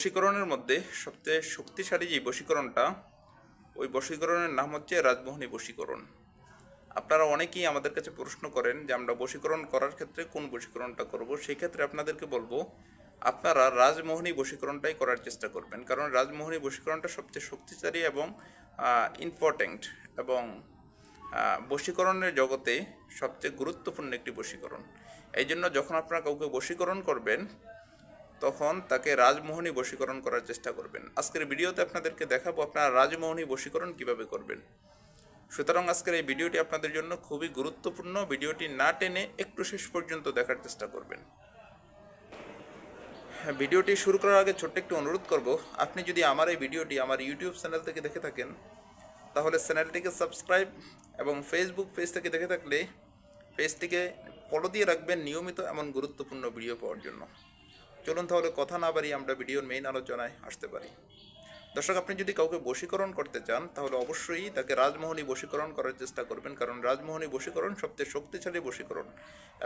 বশীকরণের মধ্যে সবচেয়ে শক্তিশালী যে বশীকরণটা, ওই বশীকরণের নাম হচ্ছে রাজমোহনী বশীকরণ। আপনারা অনেকেই আমাদের কাছে প্রশ্ন করেন যে আমরা বশীকরণ করার ক্ষেত্রে কোন বশীকরণটা করব? সেই ক্ষেত্রে আপনাদেরকে বলব, আপনারা রাজমোহনী বশীকরণটাই করার চেষ্টা করবেন। কারণ রাজমোহনী বশীকরণটা সবচেয়ে শক্তিশালী এবং ইম্পর্ট্যান্ট এবং বশীকরণের জগতে সবচেয়ে গুরুত্বপূর্ণ একটি বশীকরণ। এই জন্য যখন আপনারা কাউকে বশীকরণ করবেন তখন তাকে রাজমোহনী বশীকরণ করার চেষ্টা করবেন। আজকের ভিডিওতে আপনাদেরকে দেখাবো আপনারা রাজমোহনী বশীকরণ কীভাবে করবেন। সুতরাং আজকের এই ভিডিওটি আপনাদের জন্য খুবই গুরুত্বপূর্ণ। ভিডিওটি না টেনে একটু শেষ পর্যন্ত দেখার চেষ্টা করবেন। হ্যাঁ, ভিডিওটি শুরু করার আগে ছোট্ট একটু অনুরোধ করব আপনি যদি আমার এই ভিডিওটি আমার ইউটিউব চ্যানেল থেকে দেখে থাকেন তাহলে চ্যানেলটিকে সাবস্ক্রাইব এবং ফেসবুক পেজ থেকে দেখে থাকলে পেজটিকে ফলো দিয়ে রাখবেন নিয়মিত এমন গুরুত্বপূর্ণ ভিডিও পাওয়ার জন্য। চলুন তাহলে কথা না বাড়িয়ে আমরা ভিডিওর মেইন আলোচনায় আসতে পারি। দর্শক, আপনি যদি কাউকে বশীকরণ করতে চান, তাহলে অবশ্যই তাকে রাজমোহনী বশীকরণ করার চেষ্টা করবেন, কারণ রাজমোহনী বশীকরণ সবচেয়ে শক্তিশালী বশীকরণ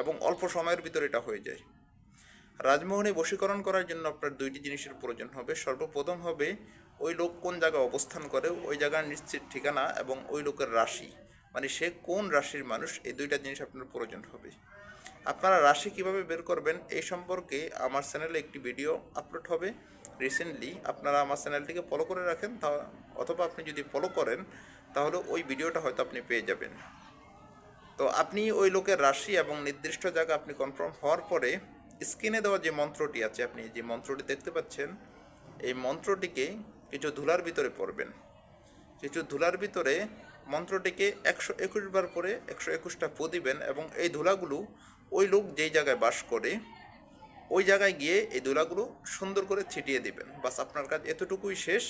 এবং অল্প সময়ের ভিতরে এটা হয়ে যায়। রাজমোহনী বশীকরণ করার জন্য আপনার দুইটি জিনিসের প্রয়োজন হবে। সর্বপ্রথম হবে ওই লোক কোন জায়গায় অবস্থান করে, ওই জায়গার নিশ্চিত ঠিকানা এবং ওই লোকের রাশি। মানে সে কোন রাশির মানুষ, এই দুইটা জিনিস আপনার প্রয়োজন হবে। আপনারা রাশি কীভাবে বের করবেন এই সম্পর্কে আমার চ্যানেলে একটি ভিডিও আপলোড হবে। রিসেন্টলি আপনারা আমার চ্যানেলটিকে ফলো করে রাখেন, তা অথবা আপনি যদি ফলো করেন, তাহলে ওই ভিডিওটা হয়তো আপনি পেয়ে যাবেন। তো আপনি ওই লোকের রাশি এবং নির্দিষ্ট জায়গা আপনি কনফার্ম হওয়ার পরে স্ক্রিনে দেওয়া যে মন্ত্রটি আছে, আপনি যে মন্ত্রটি দেখতে পাচ্ছেন, এই মন্ত্রটিকে কিছু ধুলার ভিতরে পড়বেন। কিছু ধুলার ভিতরে মন্ত্রটিকে একশো একুশ বার করে একশো একুশটা পো দিবেন এবং এই ধুলাগুলো ওই লোক যেই জায়গায় বাস করে, ওই জায়গায় গিয়ে এই ধুলাগুলো সুন্দর করে ছিটিয়ে দিবেন। বাস আপনার কাজ এতটুকুই শেষ,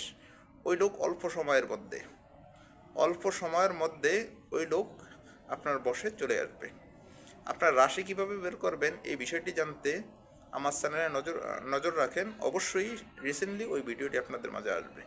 ওই লোক অল্প সময়ের মধ্যে, অল্প সময়ের মধ্যে ওই লোক আপনার বসে চলে আসবে। আপনার রাশি কীভাবে বের করবেন এই বিষয়টি জানতে আমার চ্যানেলে নজর নজর রাখেন। অবশ্যই রিসেন্টলি ওই ভিডিওটি আপনাদের মাঝে আসবে।